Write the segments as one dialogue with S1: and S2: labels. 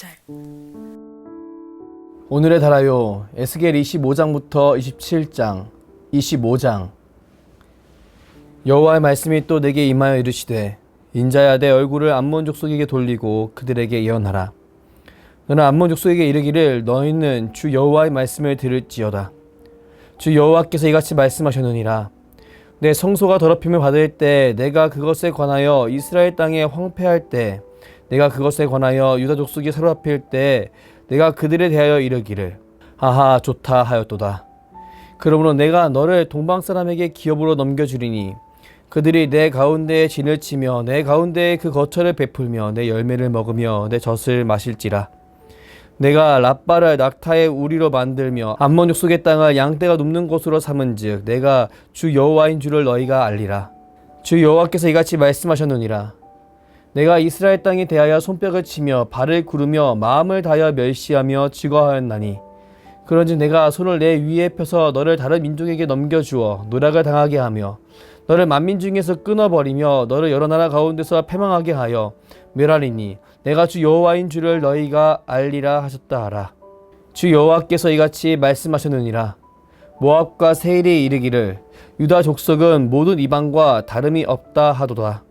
S1: 요절
S2: 오늘의 달아요. 에스겔 25장부터 27장 25장. 여호와의 말씀이 또 내게 임하여 이르시되 인자야 내 얼굴을 암몬 족속에게 돌리고 그들에게 예언하라. 너는 암몬 족속에게 이르기를 너희는 주 여호와의 말씀을 들을지어다. 주 여호와께서 이같이 말씀하셨느니라. 내 성소가 더럽힘을 받을 때 내가 그것에 관하여 이스라엘 땅에 황폐할 때 내가 그것에 관하여 유다 족속이 사로잡힐 때 내가 그들에 대하여 이르기를 하하 좋다 하였도다. 그러므로 내가 너를 동방 사람에게 기업으로 넘겨주리니 그들이 내 가운데에 진을 치며 내 가운데에 그 거처를 베풀며 내 열매를 먹으며 내 젖을 마실지라. 내가 라빠를 낙타의 우리로 만들며 암몬 족속의 땅을 양떼가 눕는 곳으로 삼은즉 내가 주 여호와인 줄을 너희가 알리라. 주 여호와께서 이같이 말씀하셨느니라 내가 이스라엘 땅에 대하여 손뼉을 치며 발을 구르며 마음을 다하여 멸시하며 즐거워하였나니. 그런즉 내가 손을 내 위에 펴서 너를 다른 민족에게 넘겨주어 노락을 당하게 하며 너를 만민 중에서 끊어버리며 너를 여러 나라 가운데서 패망하게 하여 멸하리니 내가 주 여호와인 줄을 너희가 알리라 하셨다 하라. 주 여호와께서 이같이 말씀하셨느니라. 모압과 세일이 이르기를 유다 족속은 모든 이방과 다름이 없다 하도다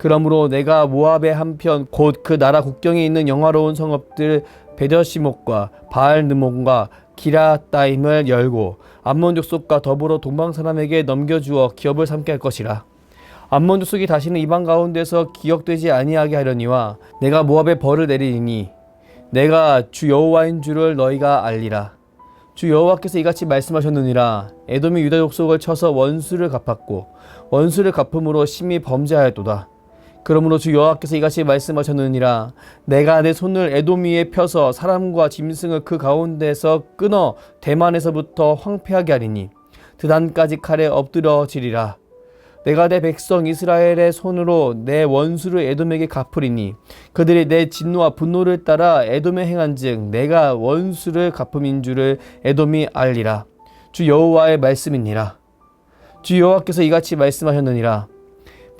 S2: 그러므로 내가 모압의 한편 곧 그 나라 국경에 있는 영화로운 성읍들 베더시목과 바알느몬과 기라따임을 열고 암몬 족속과 더불어 동방 사람에게 넘겨주어 기업을 삼게 할 것이라. 암몬 족속이 다시는 이방 가운데서 기억되지 아니하게 하려니와 내가 모압의 벌을 내리니 내가 주 여호와인 줄을 너희가 알리라. 주 여호와께서 이같이 말씀하셨느니라 에돔이 유다 족속을 쳐서 원수를 갚았고 원수를 갚음으로 심히 범죄하였도다. 그러므로 주 여호와께서 이같이 말씀하셨느니라. 내가 내 손을 에돔 위에 펴서 사람과 짐승을 그 가운데서 끊어 대만에서부터 황폐하게 하리니 드단까지 칼에 엎드려지리라. 내가 내 백성 이스라엘의 손으로 내 원수를 에돔에게 갚으리니 그들이 내 진노와 분노를 따라 에돔에 행한즉 내가 원수를 갚음인 줄을 에돔이 알리라. 주 여호와의 말씀이니라. 주 여호와께서 이같이 말씀하셨느니라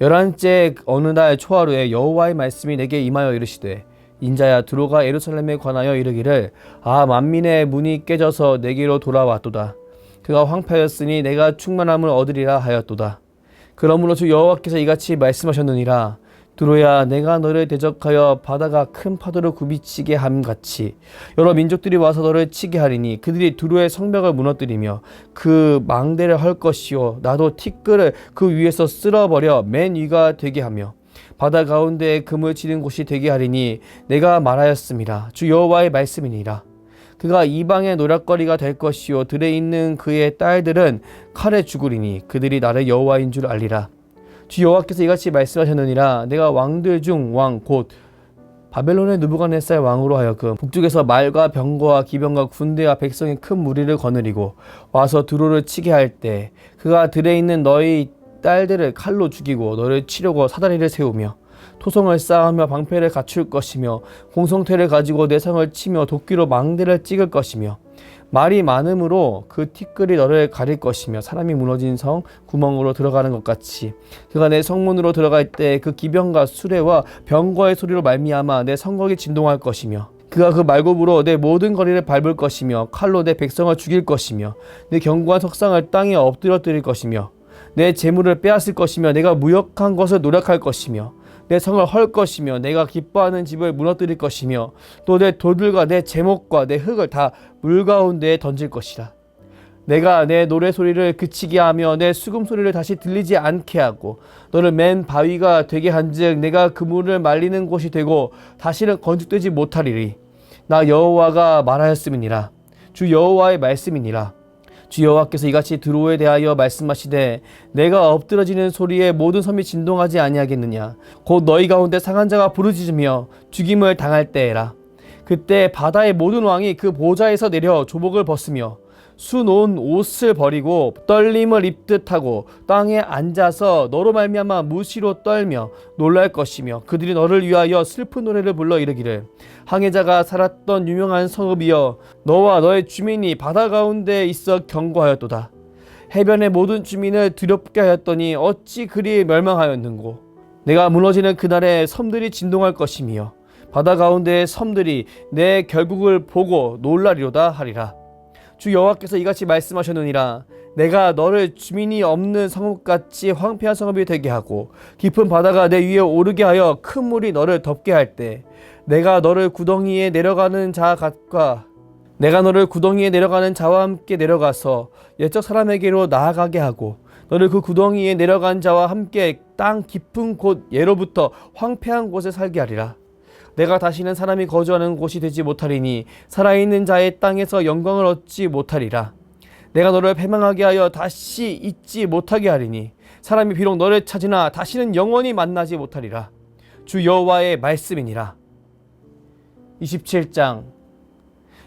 S2: 열한째 어느 날 초하루에 여호와의 말씀이 내게 임하여 이르시되 인자야 들어가 예루살렘에 관하여 이르기를 아 만민의 문이 깨져서 내게로 돌아왔도다. 그가 황폐하였으니 내가 충만함을 얻으리라 하였도다. 그러므로 주 여호와께서 이같이 말씀하셨느니라 두로야 내가 너를 대적하여 바다가 큰 파도를 굽이치게 함 같이 여러 민족들이 와서 너를 치게 하리니 그들이 두로의 성벽을 무너뜨리며 그 망대를 헐 것이요. 나도 티끌을 그 위에서 쓸어버려 맨 위가 되게 하며 바다 가운데에 금을 치는 곳이 되게 하리니 내가 말하였습니다. 주 여호와의 말씀이니라. 그가 이방의 노략거리가 될 것이요. 들에 있는 그의 딸들은 칼에 죽으리니 그들이 나를 여호와인 줄 알리라 주 여호와께서 이같이 말씀하셨느니라. 내가 왕들 중 왕 곧 바벨론의 누부갓네살 왕으로 하여금 북쪽에서 말과 병거와 기병과 군대와 백성의 큰 무리를 거느리고 와서 두로를 치게 할 때 그가 들에 있는 너희 딸들을 칼로 죽이고 너를 치려고 사다리를 세우며 토성을 쌓으며 방패를 갖출 것이며 공성태를 가지고 내 성을 치며 도끼로 망대를 찍을 것이며 말이 많음으로 그 티끌이 너를 가릴 것이며 사람이 무너진 성 구멍으로 들어가는 것 같이. 그가 내 성문으로 들어갈 때 그 기병과 수레와 병거의 소리로 말미암아 내 성곽이 진동할 것이며 그가 그 말굽으로 내 모든 거리를 밟을 것이며 칼로 내 백성을 죽일 것이며 내 견고한 석상을 땅에 엎드려뜨릴 것이며 내 재물을 빼앗을 것이며 내가 무역한 것을 노력할 것이며 내 성을 헐 것이며 내가 기뻐하는 집을 무너뜨릴 것이며 또 내 돌들과 내 제목과 내 흙을 다 물 가운데에 던질 것이라. 내가 내 노래 소리를 그치게 하며 내 수금 소리를 다시 들리지 않게 하고 너를 맨 바위가 되게 한즉 내가 그 물을 말리는 곳이 되고 다시는 건축되지 못하리리. 나 여호와가 말하였음이니라. 주 여호와의 말씀이니라. 주 여호와께서 이같이 드로에 대하여 말씀하시되 내가 엎드러지는 소리에 모든 섬이 진동하지 아니하겠느냐? 곧 너희 가운데 상한 자가 부르짖으며 죽임을 당할 때에라. 그때 바다의 모든 왕이 그 보좌에서 내려 조복을 벗으며 수놓은 옷을 버리고 떨림을 입듯 하고 땅에 앉아서 너로 말미암아 무시로 떨며 놀랄 것이며 그들이 너를 위하여 슬픈 노래를 불러 이르기를. 항해자가 살았던 유명한 성읍이여 너와 너의 주민이 바다 가운데 있어 경고하였도다. 해변의 모든 주민을 두렵게 하였더니 어찌 그리 멸망하였는고. 내가 무너지는 그날에 섬들이 진동할 것이며 바다 가운데의 섬들이 내 결국을 보고 놀라리로다 하리라 주 여호와께서 이같이 말씀하셨느니라. 내가 너를 주민이 없는 성읍같이 황폐한 성읍이 되게 하고 깊은 바다가 내 위에 오르게 하여 큰 물이 너를 덮게 할 때 내가 너를 구덩이에 내려가는 자 같과 내가 너를 구덩이에 내려가는 자와 함께 내려가서 옛적 사람에게로 나아가게 하고 너를 그 구덩이에 내려간 자와 함께 땅 깊은 곳 예로부터 황폐한 곳에 살게 하리라 내가 다시는 사람이 거주하는 곳이 되지 못하리니 살아있는 자의 땅에서 영광을 얻지 못하리라. 내가 너를 패망하게 하여 다시 잊지 못하게 하리니 사람이 비록 너를 찾으나 다시는 영원히 만나지 못하리라. 주 여호와의 말씀이니라. 27장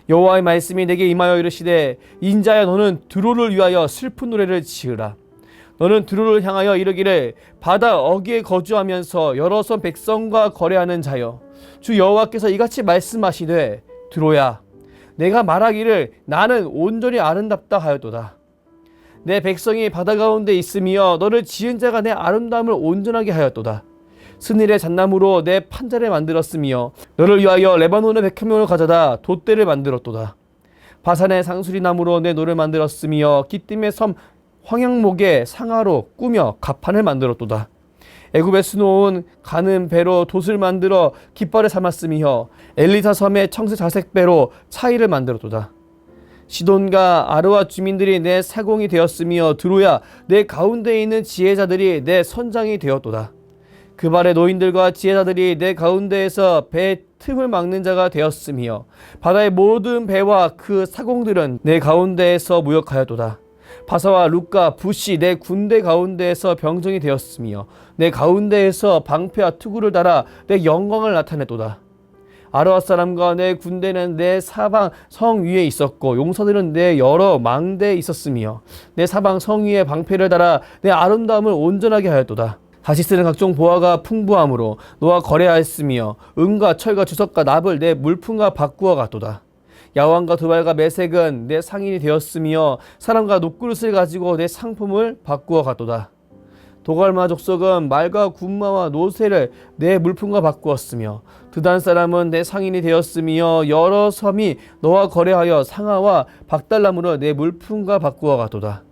S2: 여호와의 말씀이 내게 임하여 이르시되 인자야 너는 드로를 위하여 슬픈 노래를 지으라. 너는 드로를 향하여 이르기를 바다 어귀에 거주하면서 여러 선 백성과 거래하는 자여 주 여호와께서 이같이 말씀하시되 드로야 내가 말하기를 나는 온전히 아름답다 하였도다. 내 백성이 바다 가운데 있으며 너를 지은 자가 내 아름다움을 온전하게 하였도다. 스닐의 잣나무로 내 판자를 만들었으며 너를 위하여 레바논의 백현명을 가져다 돛대를 만들었도다. 바산의 상수리 나무로 내 노를 만들었으며 기띔의 섬 황양목의 상하로 꾸며 가판을 만들었도다 애굽에 수놓은 가는 배로 돛을 만들어 깃발을 삼았으며 엘리사 섬의 청색 자색 배로 차이를 만들었도다. 시돈과 아르와 주민들이 내 사공이 되었으며 드로야 내 가운데 있는 지혜자들이 내 선장이 되었도다. 그 발의 노인들과 지혜자들이 내 가운데에서 배 틈을 막는 자가 되었으며 바다의 모든 배와 그 사공들은 내 가운데에서 무역하였도다. 바사와 루카 부시 내 군대 가운데에서 병정이 되었으며 내 가운데에서 방패와 투구를 달아 내 영광을 나타냈도다. 아르와 사람과 내 군대는 내 사방 성 위에 있었고 용사들은 내 여러 망대에 있었으며 내 사방 성 위에 방패를 달아 내 아름다움을 온전하게 하였도다. 다시 쓰는 각종 보화가 풍부함으로 너와 거래하였으며 은과 철과 주석과 납을 내 물품과 바꾸어 갔도다. 야왕과 두발과 매색은 내 상인이 되었으며 사람과 녹그릇을 가지고 내 상품을 바꾸어 갔도다. 도갈마 족속은 말과 군마와 노새를 내 물품과 바꾸었으며 드단 사람은 내 상인이 되었으며 여러 섬이 너와 거래하여 상아와 박달나무로 내 물품과 바꾸어 갔도다.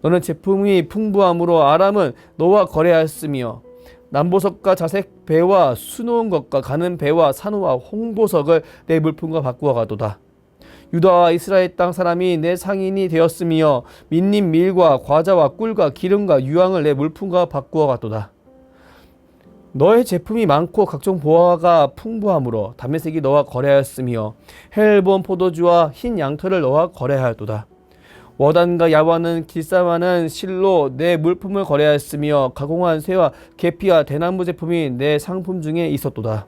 S2: 너는 제품이 풍부함으로 아람은 너와 거래하였으며 남보석과 자색 배와 수놓은 것과 가는 배와 산호와 홍보석을 내 물품과 바꾸어 가도다. 유다와 이스라엘 땅 사람이 내 상인이 되었으며 민님 밀과 과자와 꿀과 기름과 유황을 내 물품과 바꾸어 갔도다. 너의 제품이 많고 각종 보화가 풍부함으로 담메색이 너와 거래하였으며 헬본 포도주와 흰 양털을 너와 거래하였도다. 워단과 야와는 길쌈하는 실로 내 물품을 거래하였으며 가공한 쇠와 계피와 대나무 제품이 내 상품 중에 있었도다.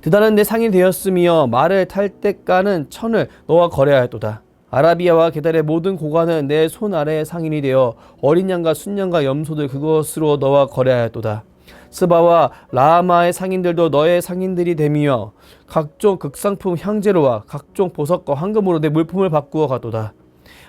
S2: 드다는 내 상이 되었으며 말을 탈때 까는 천을 너와 거래하였도다. 아라비아와 게달의 모든 고관은 내 손 아래의 상인이 되어 어린 양과 순양과 염소들 그것으로 너와 거래하였도다. 스바와 라마의 상인들도 너의 상인들이 되며 각종 극상품 향재로와 각종 보석과 황금으로 내 물품을 바꾸어 가도다.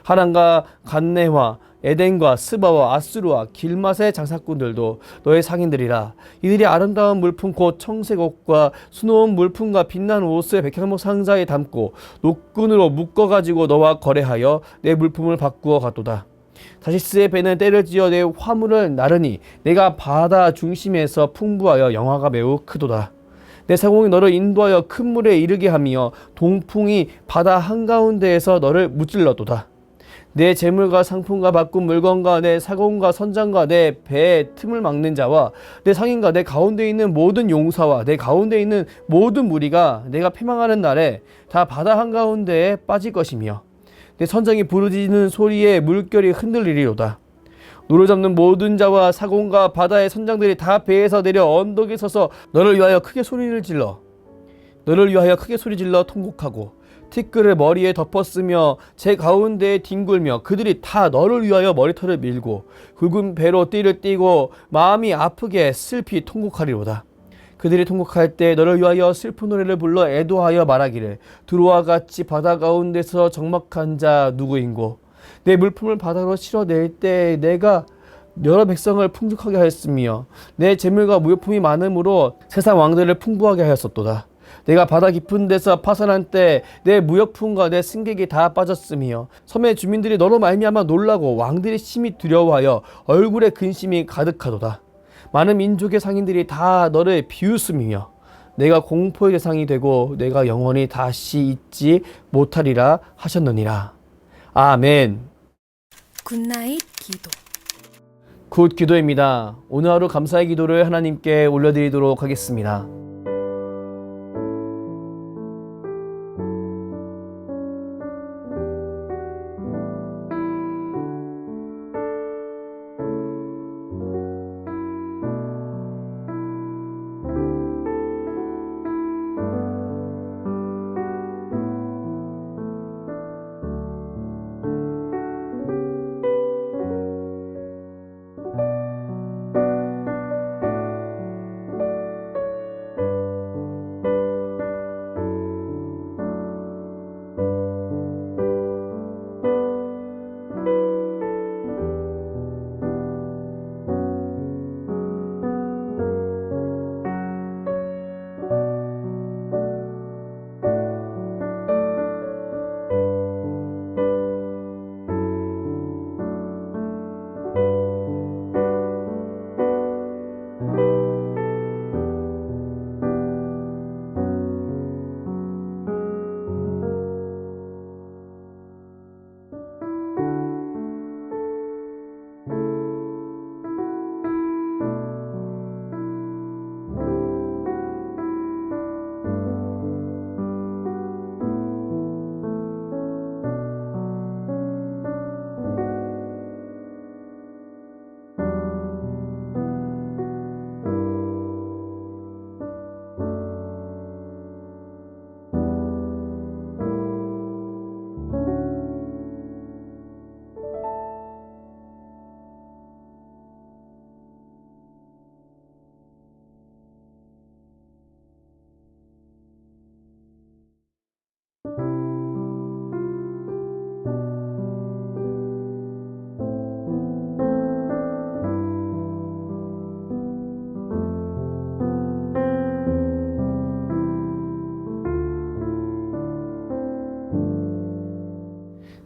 S2: 하란과 간네와 에덴과 스바와 아수르와 길맛의 장사꾼들도 너의 상인들이라. 이들이 아름다운 물품 곧 청색 옷과 수놓은 물품과 빛난 옷을 백향목 상자에 담고 노끈으로 묶어 가지고 너와 거래하여 내 물품을 바꾸어 가도다. 다시스의 배는 때를 지어 내 화물을 나르니 내가 바다 중심에서 풍부하여 영화가 매우 크도다. 내 사공이 너를 인도하여 큰 물에 이르게 하며 동풍이 바다 한가운데에서 너를 무찔러도다 내 재물과 상품과 바꾼 물건과 내 사공과 선장과 내 배의 틈을 막는 자와 내 상인과 내 가운데 있는 모든 용사와 내 가운데 있는 모든 무리가 내가 패망하는 날에 다 바다 한가운데에 빠질 것이며 내 선장이 부르짖는 소리에 물결이 흔들리리로다. 노를 잡는 모든 자와 사공과 바다의 선장들이 다 배에서 내려 언덕에 서서 너를 위하여 크게 소리를 질러 너를 위하여 크게 소리 질러 통곡하고 티끌을 머리에 덮었으며 제 가운데에 뒹굴며 그들이 다 너를 위하여 머리털을 밀고 굵은 배로 띠를 띠고 마음이 아프게 슬피 통곡하리로다. 그들이 통곡할 때 너를 위하여 슬픈 노래를 불러 애도하여 말하기를 두루와 같이 바다 가운데서 적막한 자 누구인고 내 물품을 바다로 실어낼 때 내가 여러 백성을 풍족하게 하였으며 내 재물과 무효품이 많음으로 세상 왕들을 풍부하게 하였었도다. 내가 바다 깊은 데서 파산한 때 내 무역품과 내 승객이 다 빠졌으며 섬의 주민들이 너로 말미암아 놀라고 왕들이 심히 두려워하여 얼굴에 근심이 가득하도다. 많은 민족의 상인들이 다 너를 비웃음이며 내가 공포의 대상이 되고 내가 영원히 다시 잊지 못하리라 하셨느니라. 아멘.
S1: 굿나잇 기도.
S2: 굿 기도입니다. 오늘 하루 감사의 기도를 하나님께 올려드리도록 하겠습니다.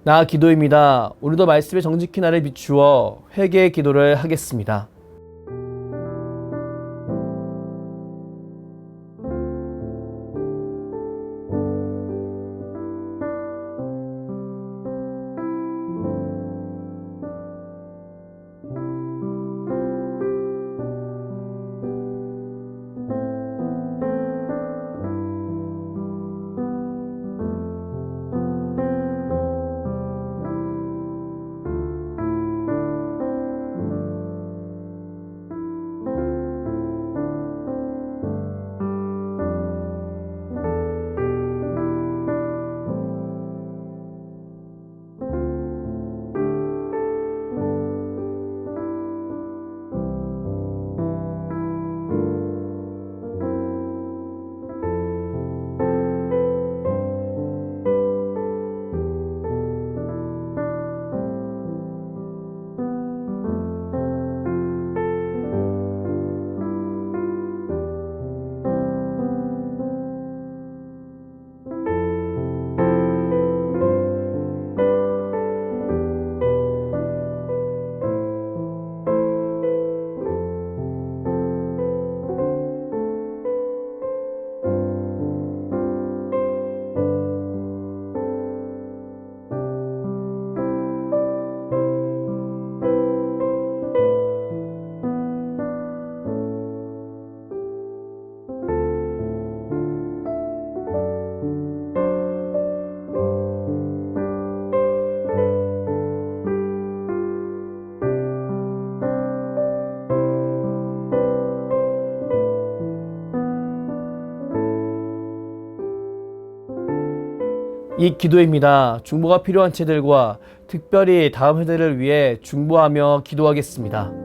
S2: 나 기도입니다. 오늘도 말씀의 정직히 나를 비추어 회개의 기도를 하겠습니다. 이 기도입니다. 중보가 필요한 채들과 특별히 다음 세대를 위해 중보하며 기도하겠습니다.